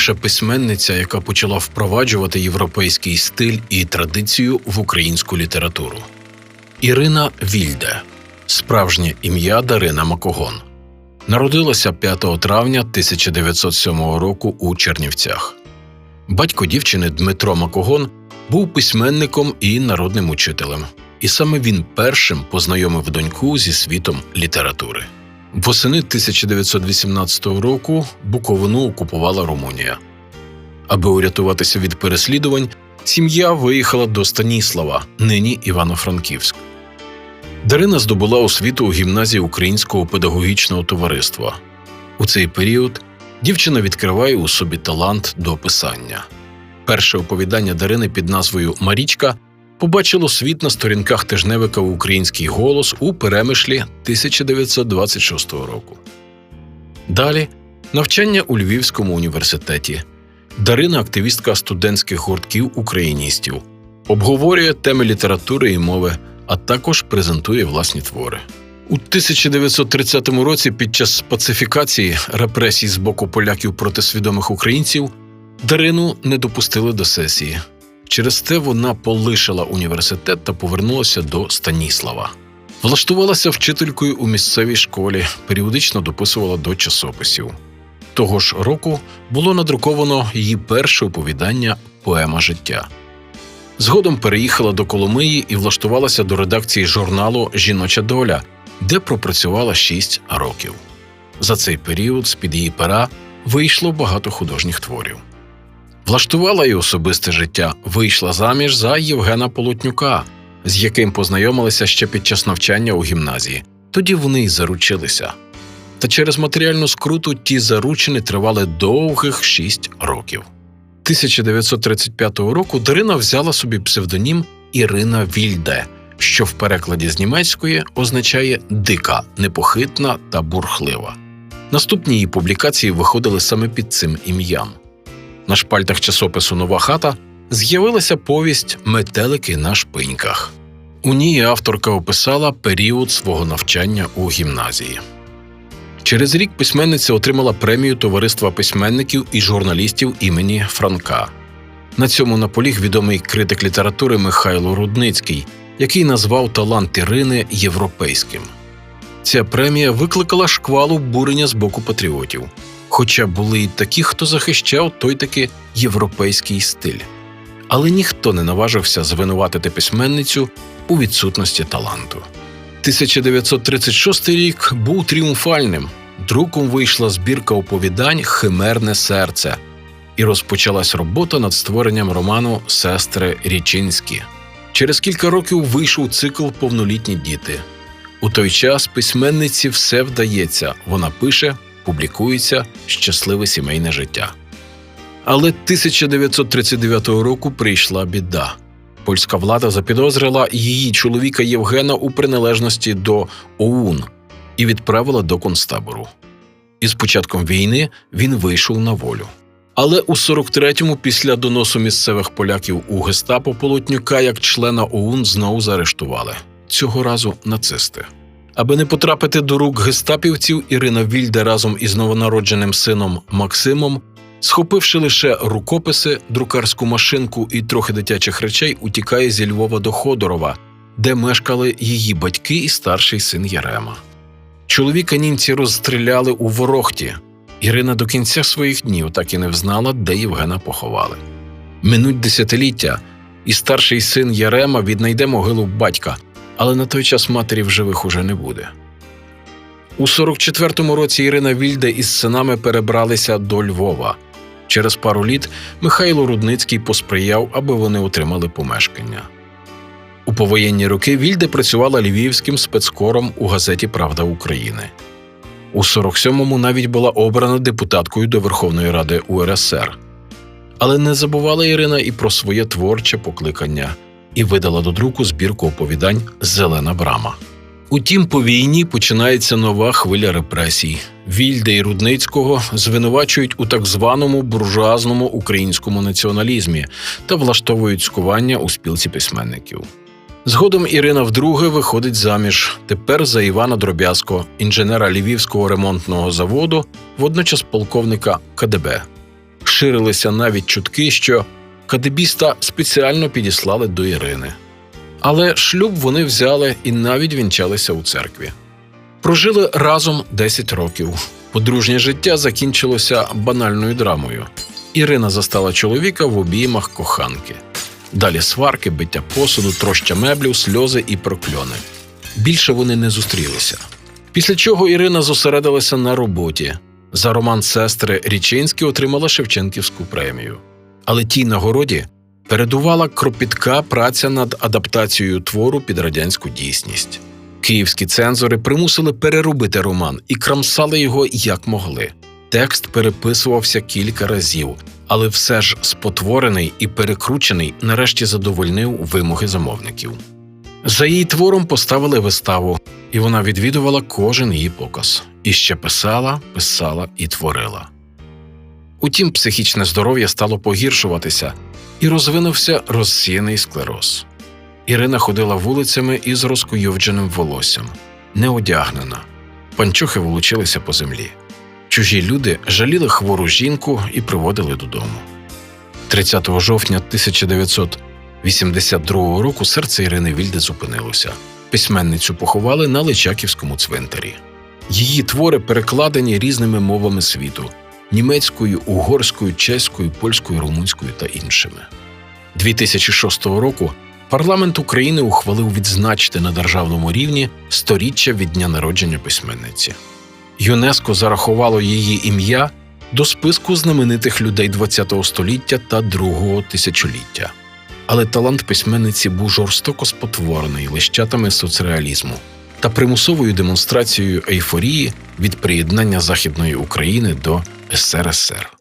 перша письменниця, яка почала впроваджувати європейський стиль і традицію в українську літературу. Ірина Вільде, справжнє ім'я Дарина Макогон. Народилася 5 травня 1907 року у Чернівцях. Батько дівчини Дмитро Макогон був письменником і народним учителем, і саме він першим познайомив доньку зі світом літератури. Восени 1918 року Буковину окупувала Румунія. Аби урятуватися від переслідувань, сім'я виїхала до Станіслава, нині Івано-Франківськ. Дарина здобула освіту у гімназії Українського педагогічного товариства. У цей період дівчина відкриває у собі талант до писання. Перше оповідання Дарини під назвою Марічка побачило світ на сторінках тижневика Український голос у перемишлі 1926 року. Далі навчання у Львівському університеті. Дарина активістка студентських гуртків україністів, обговорює теми літератури і мови, а також презентує власні твори. У 1930 році, під час пацифікації репресій з боку поляків проти свідомих українців, Дарину не допустили до сесії. Через те вона полишила університет та повернулася до Станіслава. Влаштувалася вчителькою у місцевій школі, періодично дописувала до часописів. Того ж року було надруковано її перше оповідання Поема життя. Згодом переїхала до Коломиї і влаштувалася до редакції журналу Жіноча доля, де пропрацювала 6 років. За цей період з під її пера вийшло багато художніх творів. Влаштувала й особисте життя, вийшла заміж за Євгена Полотнюка, з яким познайомилися ще під час навчання у гімназії. Тоді вони й заручилися. Та через матеріальну скруту ті заручини тривали довгих шість років. 1935 року Дарина взяла собі псевдонім Ірина Вільде, що в перекладі з німецької означає дика, непохитна та бурхлива. Наступні її публікації виходили саме під цим ім'ям. На шпальтах часопису Нова хата з'явилася повість Метелики на шпиньках. У ній авторка описала період свого навчання у гімназії. Через рік письменниця отримала премію Товариства письменників і журналістів імені Франка. На цьому наполіг відомий критик літератури Михайло Рудницький, який назвав талант Ірини європейським. Ця премія викликала шквал обурення з боку патріотів. Хоча були й такі, хто захищав той таки європейський стиль. Але ніхто не наважився звинуватити письменницю у відсутності таланту. 1936 рік був тріумфальним. Друком вийшла збірка оповідань Химерне серце і розпочалась робота над створенням роману Сестри Річинські. Через кілька років вийшов цикл Повнолітні діти. У той час письменниці все вдається, вона пише, публікується щасливе сімейне життя. Але 1939 року прийшла біда. Польська влада запідозрила її чоловіка Євгена у приналежності до ОУН і відправила до концтабору. Із початком війни він вийшов на волю. Але у 43-му, після доносу місцевих поляків у гестапо Полотнюка як члена ОУН знову заарештували цього разу нацисти. Аби не потрапити до рук гестапівців, Ірина Вільде разом із новонародженим сином Максимом, схопивши лише рукописи, друкарську машинку і трохи дитячих речей, утікає зі Львова до Ходорова, де мешкали її батьки і старший син Ярема. Чоловіка німці розстріляли у ворохті. Ірина до кінця своїх днів так і не взнала, де Євгена поховали. Минуть десятиліття, і старший син Ярема віднайде могилу батька, але на той час матері в живих уже не буде. У 44-му році Ірина Вільде із синами перебралися до Львова. Через пару літ Михайло Рудницький посприяв, аби вони отримали помешкання. У повоєнні роки Вільде працювала львівським спецкором у газеті Правда України. У 47-му навіть була обрана депутаткою до Верховної Ради УРСР. Але не забувала Ірина і про своє творче покликання і видала до друку збірку оповідань Зелена брама. Утім, по війні починається нова хвиля репресій. Вільде і Рудницького звинувачують у так званому буржуазному українському націоналізмі та влаштовують скування у спілці письменників. Згодом Ірина вдруге виходить заміж тепер за Івана Дроб'язко, інженера Львівського ремонтного заводу, водночас полковника КДБ. Ширилися навіть чутки, що кадебіста спеціально підіслали до Ірини. Але шлюб вони взяли і навіть вінчалися у церкві. Прожили разом 10 років. Подружнє життя закінчилося банальною драмою. Ірина застала чоловіка в обіймах коханки. Далі сварки, биття посуду, троща меблів, сльози і прокльони. Більше вони не зустрілися. Після чого Ірина зосередилася на роботі. За роман сестри Річинські отримала Шевченківську премію. Але тій нагороді передувала кропітка праця над адаптацією твору під радянську дійсність. Київські цензори примусили переробити роман і крамсали його як могли. Текст переписувався кілька разів, але все ж спотворений і перекручений нарешті задовольнив вимоги замовників. За її твором поставили виставу, і вона відвідувала кожен її показ. І ще писала, писала і творила. Утім, психічне здоров'я стало погіршуватися, і розвинувся розсіяний склероз. Ірина ходила вулицями із розкуйовдженим волоссям, неодягнена. Панчохи волочилися по землі. Чужі люди жаліли хвору жінку і приводили додому. 30 жовтня 1982 року серце Ірини Вільде зупинилося. Письменницю поховали на Личаківському цвинтарі. Її твори перекладені різними мовами світу німецькою, угорською, чеською, польською, румунською та іншими. 2006 року парламент України ухвалив відзначити на державному рівні сторіччя від дня народження письменниці. ЮНЕСКО зарахувало її ім'я до списку знаменитих людей ХХ століття та другого тисячоліття. Але талант письменниці був жорстоко спотворений лищатами соцреалізму та примусовою демонстрацією ейфорії від приєднання Західної України до СРСР.